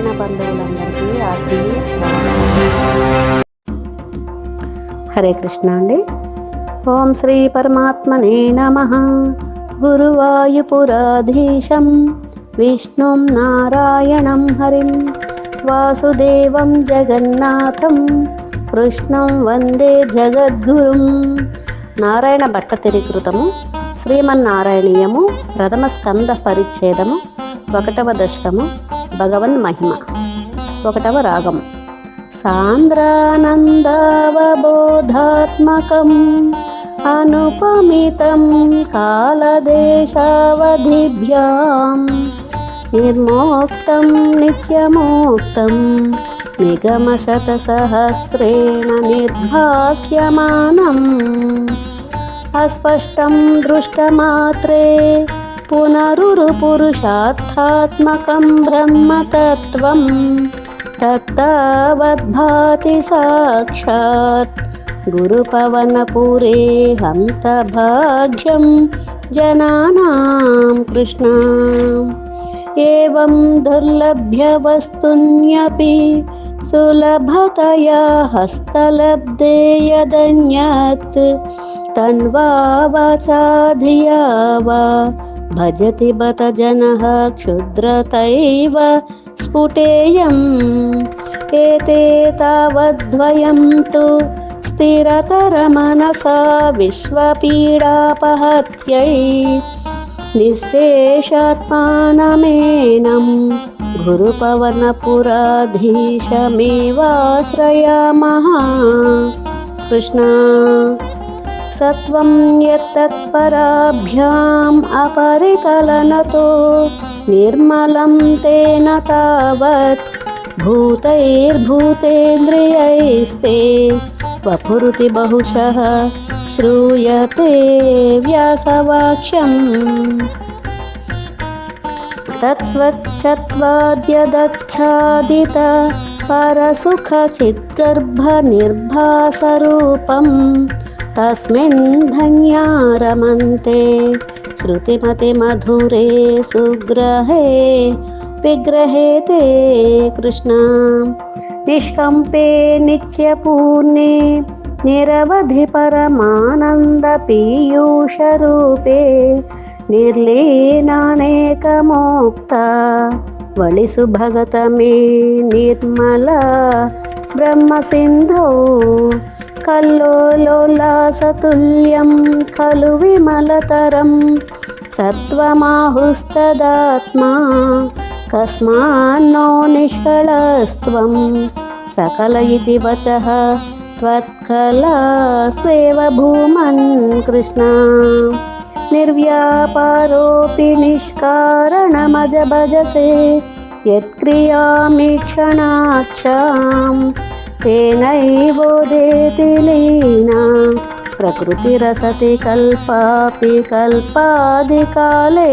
ప్రియమైన బంధువులందరికీ ఆత్మీయ హరే కృష్ణ అండి. ఓం శ్రీ పరమాత్మనే నమ. గురువాయుపురాధీశం విష్ణుం నారాయణం హరిం వాసుదేవం జగన్నాథం కృష్ణం వందే జగద్గురుం. నారాయణ భట్టతిరికృతము శ్రీమన్నారాయణీయము ప్రథమ స్కంద పరిచ్ఛేదము ఒకటవ దశకము భగవన్ మహిమ. ఒకటవ రాగం. సాంద్రానందావబోధాత్మకం అనుపమితం కాలదేశావధిభ్యాం. నిర్మోక్తం నిత్యమోక్తం నిగమశతసహస్రేణ నిర్భాస్యమానం. అస్పష్టం దృష్టమాత్రే पुनरुरुपुरुषार्थात्मकं ब्रह्मतत्त्वं तत्तावद्भाति साक्षात् गुरुपवनपुरे हन्तभाग्यं जनानां कृष्णाम्। एवं दुर्लभ्यवस्तुन्यपि सुलभतया हस्तलब्धे यदन्यत् तन्वा वाचा धिया वा भजति बत जनः क्षुद्रतैव स्फुटेयम्। एते तावद्वयं तु स्थिरतरमनसा विश्वपीडापहत्यै। निःशेषात्मानमेनं गुरुपवनपुराधीशमेवाश्रयामः कृष्णा। त्वं यत्तत्पराभ्याम् अपरिकलनतो निर्मलं तेन तावत् भूतैर्भूतेन्द्रियैस्ते वपुरुति बहुशः श्रूयते व्यासवाक्यम्। तत्स्वच्छत्वाद्यदच्छादित परसुखचिद्गर्भनिर्भासरूपम् तस्मिन् धन्या रमन्ते श्रुतिमतिमधुरे सुग्रहे विग्रहे ते कृष्णां निष्कम्पे नित्यपूर्णे निरवधि परमानन्दपीयूषरूपे निर्लीनानेकमोक्ता वळिसु भगतमे निर्मला ब्रह्मसिन्धौ कल्लोलोल्लासतुल्यं खलु विमलतरं सत्त्वमाहुस्तदात्मा कस्मान्नो निष्कळस्त्वं सकल इति वचः त्वत्कला स्वेव भूमन् कृष्ण। निर्व्यापारोऽपि निष्कारणमज भजसे यत्क्रियामीक्षणाक्षाम् तेनैवोदेति लीना प्रकृतिरसति कल्पापि कल्पादिकाले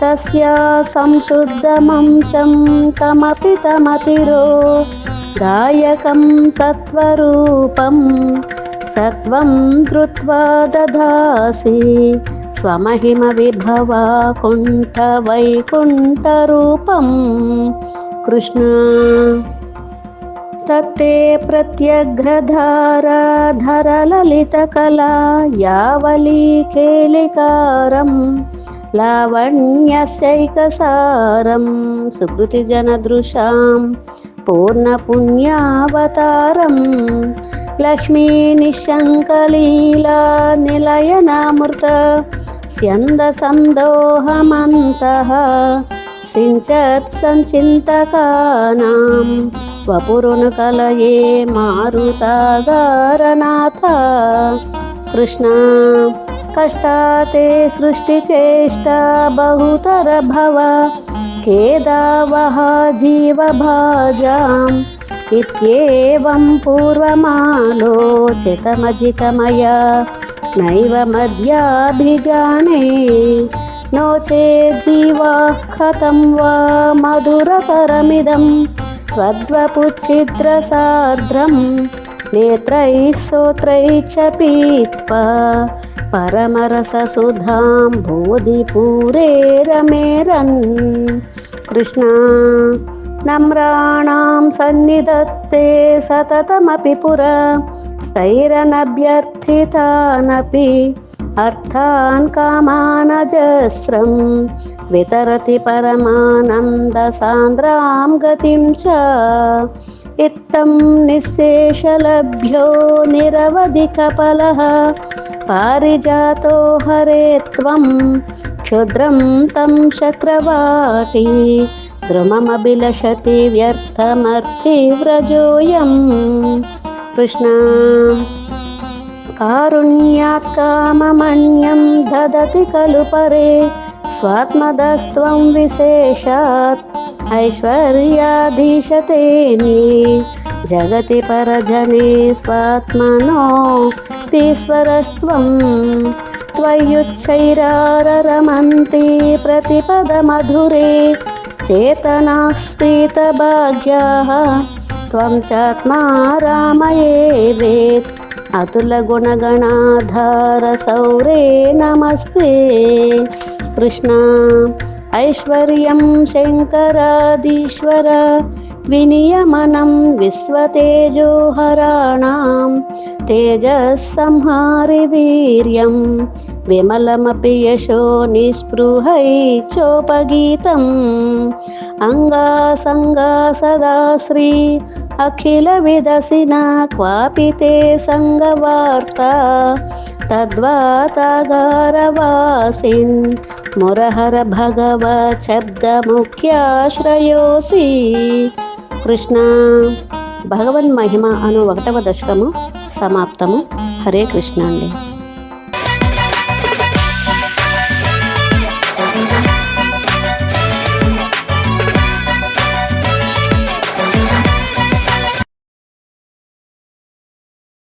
तस्या संशुद्धमंशं तमपि तमतिरो दायकं सत्त्वरूपं सत्त्वं धृत्वा दधासि स्वमहिमविभवा कुण्ठवैकुण्ठरूपं कृष्ण तत्ते प्रत्यग्रधाराधरललितकला यावलीकेलिकारं लावण्यस्यैकसारं सुकृतिजनदृशां पूर्णपुण्यावतारं लक्ष्मीनिशङ्कलीला निलयनामृत स्यन्दसन्दोहमन्तः सिञ्चत् सञ्चिन्तकानां वपुरुनु कलये मारुतागारनाथ कृष्ण कष्टाते सृष्टिचेष्टा बहुतर भव। खेदावहा जीवभाजाम् इत्येवं पूर्वमालोचितमजितमया नैव मध्याभिजाने। नो चेज्जीवाः कथं वा मधुरतरमिदं स्वद्वपुच्छिद्रसार्द्रं नेत्रैः श्रोत्रैः च पीत्वा परमरससुधां बोधिपूरे रमेरन्। कृष्णा नम्राणां सन्निधत्ते सततमपि पुरा स्थैरनभ्यर्थितानपि अर्थान् कामानजस्रम्। వితరతి పరమానందసాంద్రాం గతిం చ. ఇత్తం నిశేషలభ్యో నిరవధికఫలः పారిజాతో హరే త్వం క్షుద్రం తం చక్రవాటి. ద్రుమమభిలషతి వ్యర్థమర్థి వ్రజోయం. కృష్ణ. కారుణ్యాత్ కామమన్యం దదతి ఖలు स्वात्मदस्त्वं विशेषात् ऐश्वर्याधीशते नि जगति परजने स्वात्मनो ईश्वरस्त्वं त्वयुच्चैराररमन्ति प्रतिपदमधुरे चेतनाः स्फीतभाग्याः त्वं चात्मा रामये वेत् अतुलगुणगणाधारसौरे नमस्ते కృష్ణ. ఐశ్వర్యం శంకరాదీశ్వర వినియమనం విశ్వతేజోహరాణం తేజస్సంహారి వీర్యం విమలమపి యశో నిస్పృహై చోపగీతం. అంగాసంగా సదా శ్రీ అఖిల విదసిన క్వాపి తే సంగవార్త తద్వాతాగారవాసిన్ మురహర భగవత్ శబ్దముఖ్యాశ్రయోసి కృష్ణ భగవన్ మహిమ అను ఒకటవ దశకము సమాప్తము. హరే కృష్ణ అండి